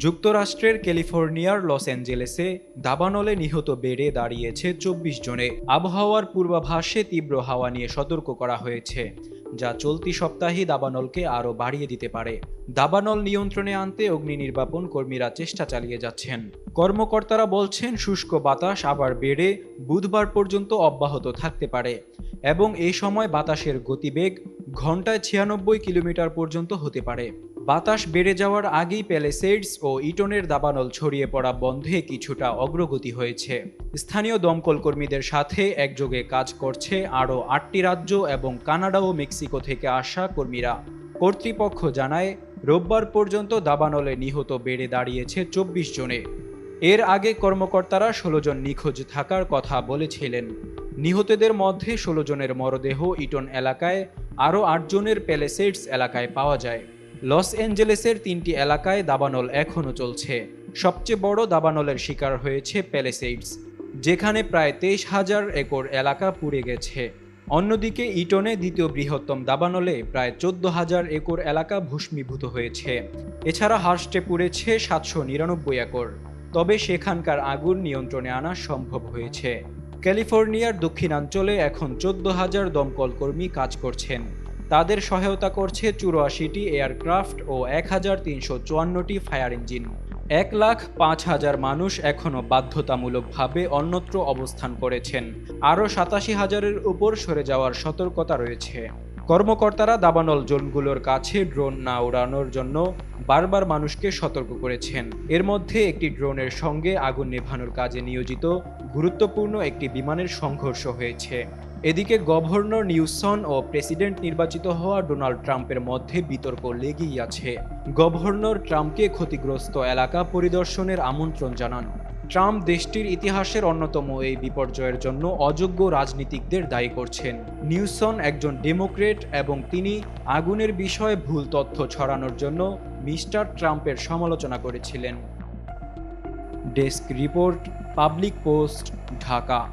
যুক্তরাষ্ট্রের ক্যালিফোর্নিয়ার লস অ্যাঞ্জেলেসে দাবানলে নিহত বেড়ে দাঁড়িয়েছে চব্বিশ জনে। আবহাওয়ার পূর্বাভাসে তীব্র হাওয়া নিয়ে সতর্ক করা হয়েছে, যা চলতি সপ্তাহে দাবানলকে আরও বাড়িয়ে দিতে পারে। দাবানল নিয়ন্ত্রণে আনতে অগ্নি নির্বাপন কর্মীরা চেষ্টা চালিয়ে যাচ্ছেন। কর্মকর্তারা বলছেন, শুষ্ক বাতাস আবার বেড়ে বুধবার পর্যন্ত অব্যাহত থাকতে পারে এবং এই সময় বাতাসের গতিবেগ ঘন্টায় ছিয়ানব্বই কিলোমিটার পর্যন্ত হতে পারে। বাতাস বেড়ে যাওয়ার আগেই প্যালেসেডস ও ইটনের দাবানল ছড়িয়ে পড়া বন্ধে কিছুটা অগ্রগতি হয়েছে। স্থানীয় দমকল কর্মীদের সাথে একযোগে কাজ করছে আরও আটটি রাজ্য এবং কানাডা ও মেক্সিকো থেকে আসা কর্মীরা। কর্তৃপক্ষ জানায়, রোববার পর্যন্ত দাবানলে নিহত বেড়ে দাঁড়িয়েছে চব্বিশ জনে। এর আগে কর্মকর্তারা ষোলো জন নিখোঁজ থাকার কথা বলেছিলেন। নিহতদের মধ্যে ষোলো জনের মরদেহ ইটন এলাকায় আরও আটজনের প্যালেসেডস এলাকায় পাওয়া যায়। লস অ্যাঞ্জেলেসের তিনটি এলাকায় দাবানল এখনও চলছে। সবচেয়ে বড় দাবানলের শিকার হয়েছে প্যালেসেডস যেখানে প্রায় তেইশ হাজার একর এলাকা পুড়ে গেছে। অন্যদিকে ইটনে দ্বিতীয় বৃহত্তম দাবানলে প্রায় চোদ্দ হাজার একর এলাকা ভূষ্মীভূত হয়েছে। এছাড়া হার্স্টে পুড়েছে সাতশো নিরানব্বই একর। তবে সেখানকার আগুন নিয়ন্ত্রণে আনা সম্ভব হয়েছে। ক্যালিফোর্নিয়ার দক্ষিণাঞ্চলে এখন চোদ্দ হাজার দমকলকর্মী কাজ করছেন। তাদের সহায়তা করছে চুরাশিটি এয়ারক্রাফট ও এক হাজার তিনশো চুয়ান্নটি ফায়ার ইঞ্জিন। এক লাখ পাঁচ হাজার মানুষ এখনও বাধ্যতামূলকভাবে অন্যত্র অবস্থান করেছেন। আরও সাতাশি হাজারের উপর সরে যাওয়ার সতর্কতা রয়েছে। কর্মকর্তারা দাবানল জোনগুলোর কাছে ড্রোন না উড়ানোর জন্য বারবার মানুষকে সতর্ক করেছেন। এর মধ্যে একটি ড্রোনের সঙ্গে আগুন নেভানোর কাজে নিয়োজিত গুরুত্বপূর্ণ একটি বিমানের সংঘর্ষ হয়েছে। এদিকে গভর্নর নিউসন ও প্রেসিডেন্ট নির্বাচিত হওয়া ডোনাল্ড ট্রাম্পের মধ্যে বিতর্ক লেগেই আছে। গভর্নর ট্রাম্পকে ক্ষতিগ্রস্ত এলাকা পরিদর্শনের আমন্ত্রণ জানান। ট্রাম্প দেশটির ইতিহাসের অন্যতম এই বিপর্যয়ের জন্য অযোগ্য রাজনীতিকদের দায়ী করছেন। নিউসন একজন ডেমোক্রেট এবং তিনি আগুনের বিষয়ে ভুল তথ্য ছড়ানোর জন্য মিস্টার ট্রাম্পের সমালোচনা করেছিলেন। Desk report, public post, Dhaka.